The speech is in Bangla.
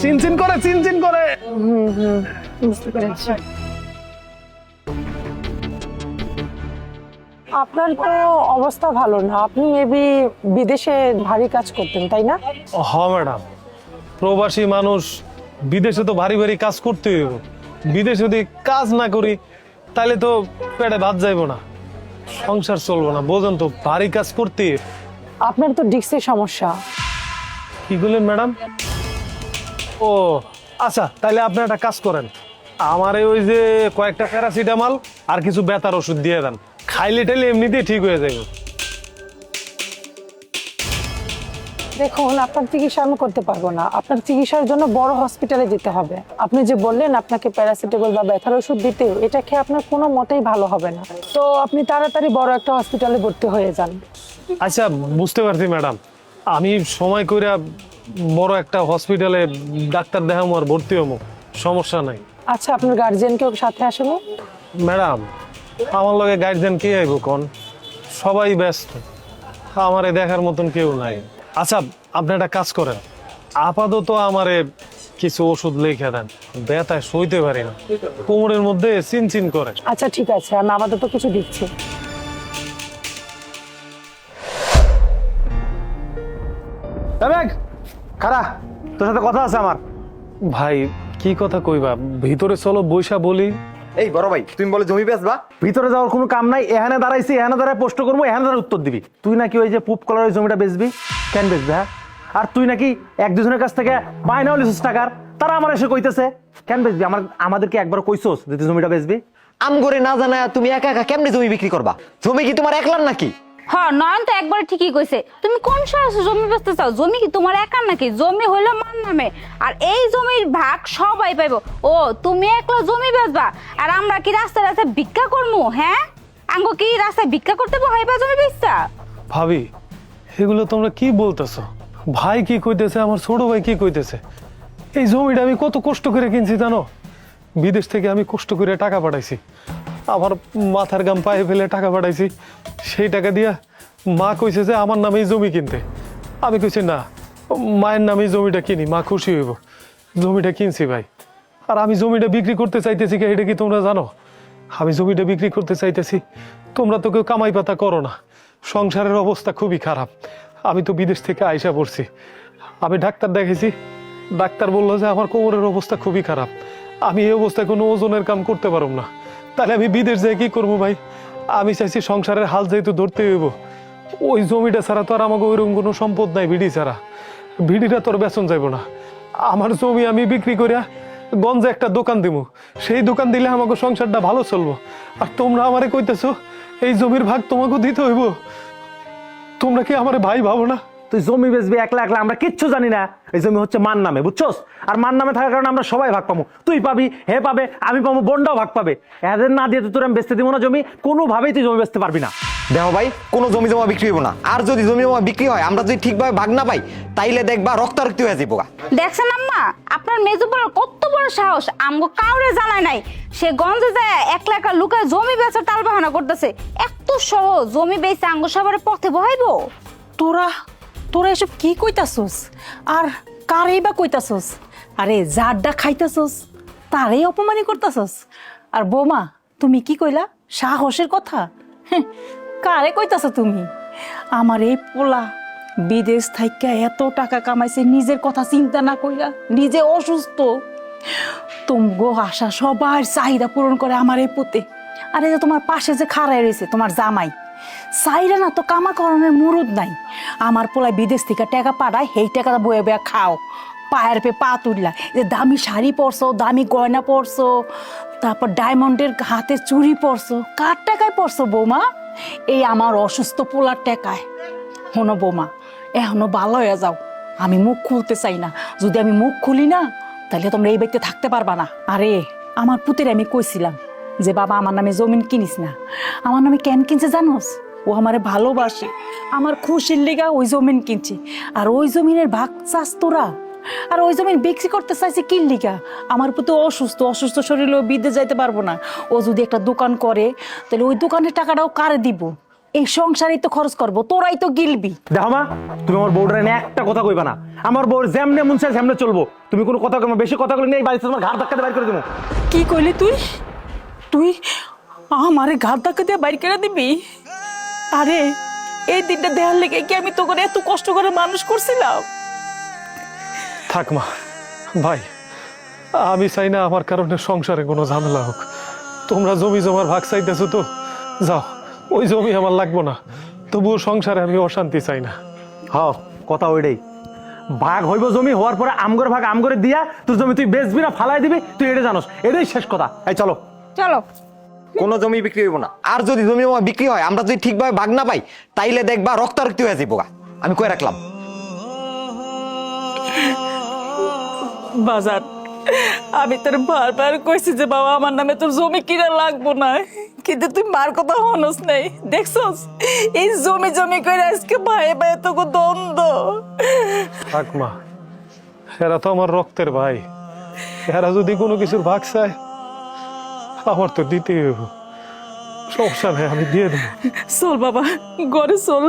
চিনচিন করে চিনচিন করে। বুঝতে পেরেছি। আপনার তো অবস্থা ভালো না। আপনি মেবি বিদেশে ভারী কাজ করতেন তাই না? হ ম্যাডাম। প্রবাসী মানুষ বিদেশে তো ভারী ভারী কাজ করতে হইব। বিদেশে যদি কাজ না করি তাহলে তো পেটে ভাত যাইব না। সংসার চলবো না। বোঝেন তো ভারী কাজ করতে আপনার তো ডিক্সের সমস্যা। কি করলেন ম্যাডাম? ও আচ্ছা তাহলে আপনি একটা কাজ করেন। আমারে ওই যে কয়েকটা প্যারাসিটামল আর কিছু ব্যথার ওষুধ দিয়ে দেন। খাইলে টাইলে এমনিতেই ঠিক হয়ে যাবে দেখুন আপনার চিকিৎসা আমি করতে পারব না। আপনার চিকিৎসার জন্য বড় হসপিটালে যেতে হবে। আপনি যে বললেন আপনাকে প্যারাসিটামল বা ব্যথার ওষুধ দিতে এটা খেয়ে আপনার কোনো মতেই ভালো হবে না। তো আপনি তাড়াতাড়ি বড় একটা হসপিটালে ভর্তি হয়ে যান। আচ্ছা বুঝতে পারছি ম্যাডাম। আমি সময় করে বড় একটা হসপিটালে ডাক্তার দেখামো আর ভর্তি হব সমস্যা নাই। আচ্ছা আপনার গার্জিয়ানকেও সাথে আসেনি ম্যাডাম আমার লগে গার্জেন কে আইব কোন? সবাই ব্যস্ত আমারে দেখার মতন কেউ নাই। আচ্ছা আপনি একটা কাজ করেন আপাতত আমারে কিছু ওষুধ লিখে দেন ব্যথায় সইতে পারি না কোমরের মধ্যে চিনচিন করে। আচ্ছা ঠিক আছে আমি আপাতত কিছু দিচ্ছি খারা তোর সাথে কথা আছে আমার। ভাই কি কথা কইবা? ভিতরে চলো বৈশা বলি। এই বড় ভাই তুমি বলে জমি বেচবা? ভিতরে যাওয়ার কোনো কাম নাই এখানে দাঁড়াইছি এখানে দাঁড়ায় প্রশ্ন করব এখানে দাঁড়ায় উত্তর দিবি। তুই নাকি ওই যে পুপ কলার জমিটা বেচবি? কেন বেচবি হ্যাঁ? আর তুই নাকি এক দুজনের কাছ থেকে বায়নাও লিছিস টাকার? তারা আমার এসে কইতেছে কেন বেচবি? আমার আমাদেরকে একবার কইছস যে তুই জমিটা বেচবি। আম করে না জানায় তুমি একা একা কেমনে জমি বিক্রি করবা? জমি কি তোমার একলার নাকি? হ্যাঁ নয়ন তো একবার ঠিকই কইছে। তুমি কোন সাহসে জমি বেচতে চাও? জমি কি তোমার একার নাকি? জমি হইল মান নামে। আর এই জমির ভাগ সবাই পাইবো। ও, তুমি একলা জমি বেচবা? আর আমরা কি রাস্তায় রাস্তায় ভিক্ষা করমু হ্যাঁ? আঙ্গ কি রাস্তায় ভিক্ষা করতে হইবা জমি বেচতা? ভাবি, এগুলো তোমরা কি বলতেছো? ভাই কি কইতেছে, আমার ছোট ভাই কি কইতেছে? এই জমিটা আমি কত কষ্ট করে কিনছি জানো? বিদেশ থেকে আমি কষ্ট করে টাকা পাঠাইছি। আমার মাথার গাম পায়ে ফেলে টাকা পাঠাইছি। সেই টাকা দিয়া মা কইছে যে আমার নামেই জমি কিনতে। আমি কইছি, না, মায়ের নামেই জমিটা কিনি, মা খুশি হইব। জমিটা কিনছি ভাই। আর আমি জমিটা বিক্রি করতে চাইতেছি কি, এটা কি তোমরা জানো? আমি জমিটা বিক্রি করতে চাইতেছি, তোমরা তো কেউ কামাই পাতা করো না। সংসারের অবস্থা খুবই খারাপ। আমি তো বিদেশ থেকে আইসা পড়ছি। আমি ডাক্তার দেখেছি ডাক্তার বলল যে আমার কোমরের অবস্থা খুবই খারাপ। আমি এই অবস্থায় কোনো ওজনের কাম করতে পারব না। তাহলে আমি বিদেশ যাই কি করব ভাই? আমি চাইছি সংসারের হাল যেহেতু ধরতে হইব, ওই জমিটা ছাড়া তো আর আমাকে ওইরকম কোনো সম্পদ নাই ভিডি ছাড়া। বিডিটা তোর বেতন যাইব না। আমার জমি আমি বিক্রি করিয়া গঞ্জে একটা দোকান দিব সেই দোকান দিলে আমাকে সংসারটা ভালো চলবো। আর তোমরা আমারে কইতেছো, এই জমির ভাগ তোমাকে দিতে হইব। তোমরা কি আমার ভাই ভাবো না? তুই জমি বেচবি একলা একলা আমরা কিচ্ছু জানি না। এই জমি হচ্ছে মান নামে বুঝছস? আর মান নামে থাকার কারণে আমরা সবাই ভাগ পাবো তুই পাবি হে পাবে আমি পাবো বোনটাও ভাগ পাবে। এদের না দিয়ে তো তোর আমি বেচতে দিব না জমি কোনোভাবেই তুই জমি বেচতে পারবি না। দেখো ভাই কোনো জমি জমা বিক্রি হইব না। আর যদি জমি জমা বিক্রি হয় আমরা যদি ঠিকভাবে ভাগ না পাই তাইলে দেখবা রক্তারক্তি হয়ে যাব দেখছেন আম্মা? আপনার মেজু বড় কত বড় সাহস। আমগো কাউরে জানায় নাই। সে গঞ্জে যায় একলা একলা লুকায় জমি বেচার তাল বাহানা করতেছে। এত সহজ জমি বেচে আঙ্গ সবার পথে বহাইবো? তোরা তোরা এসব কি কইতাছস? আর কারেই বা কইতাছস? আরে যারডা খাইতাছস, তারেই অপমানি করতাছস। আর বৌমা, তুমি কি কইলা? সাহসের কথা? কারে কইতাছ তুমি? আমার এই পোলা বিদেশ থাইকা এত টাকা কামাইছে, নিজের কথা চিন্তা না কইরা, নিজে অসুস্থ। তুমগো আশা সবার চাহিদা পূরণ করে আমার এই পুতে। আরে যে তোমার পাশে যে খাড়াই রয়েছে তোমার জামাই চাইরা না তো কামা করণের মুরুদ নাই। আমার পোলায় বিদেশ থেকে টাকা পাঠায়, সেই টাকা বয়ে বয়ে খাও। পায়ের পে পা তুললা। যে দামি শাড়ি পরছো, দামি গয়না পরছো, তারপর ডায়মন্ডের হাতে চুড়ি পরছো। কার টাকায় পরছো বৌমা? এই আমার অসুস্থ পোলার টাকায়। হনো বৌমা, এখনও ভালো হয়ে যাও। আমি মুখ খুলতে চাই না। যদি আমি মুখ খুলি না, তাহলে তোমরা এই ব্যক্তি থাকতে পারবা না। আরে, আমার পুতের আমি কইছিলাম যে বাবা আমার নামে জমিন কিনিস না। আমার নামে কেন কিনছে জানোস? ও আমারে ভালোবাসে। আমার খুশির লেগা ওই জমিন কিনছে। আর ওই জমিনের ভাগ চাস তোরা। আর ওই জমিন বিক্রি করতে চাইছে কি লিগা? আমার পুতে অসুস্থ। অসুস্থ শরীরে ও বিদেশ যাইতে পারব না। ও যদি একটা দোকান করে তাহলে ওই দোকানের টাকাটাও কারে দিব? এই সংসারেই তো খরচ করব। তোরাই তো গিলবি। দেখো মা তুমি আমার বউটার এনে একটা কথা কইবা না। আমার বউর যেমনে মন চায় যেমনে চলবো। তুমি কোনো কথা কইবা বেশি কথা কইলে নেই বাড়িতে তোমার ঘাড় ধাক্কাতে বাইর করে দেবো কি কইলি তুই? তুই আমারে ঘাট ধাক্কা দিয়ে বাইর করে দিবি? আরে এই দিনটা দেখার লেগে কি আমি তো করে এত কষ্ট করে মানুষ করছিলাম? থাক মা ভাই আমি চাই না আমার কারণে সংসারে কোনো ঝামেলা হোক। তোমরা জমি জমার ভাগ চাইতেছো তো? যাও ওই জমি আমার লাগবো না। তবুও সংসারে আমি অশান্তি চাই না। হ কথা ওইটাই। ভাগ হইব জমি হওয়ার পরে আমগর ভাগ আমগরে দিয়া তোর জমি তুই বেচবি না ফালাই দিবি তুই এটা জানোস। এটাই শেষ কথা। এই চলো। চলো। কোনো জমি বিক্রি হইব না। আর যদি জমি জমা বিক্রি হয় আমরা যদি ঠিকভাবে ভাগ না পাই তাইলে দেখবা রক্তারক্তি হয়ে গা। আমি কয়ে রাখলাম? বাজার আমি তোর বারবার কইছি যে বাবা আমার নামে তোর জমি কিনা লাগবো না। কিন্তু তুই মার কথা হনস নাই দেখছস? এই জমি জমি করে আজকে ভাই ভাই তোকে দ্বন্দ্ব। থাক মা এরা তো আমার রক্তের ভাই। এরা যদি কোনো কিছুর ভাগ চায় আমার তো হইব। সমস্যা নেই আমি দিয়ে দেবো। চল বাবা ঘরে চল।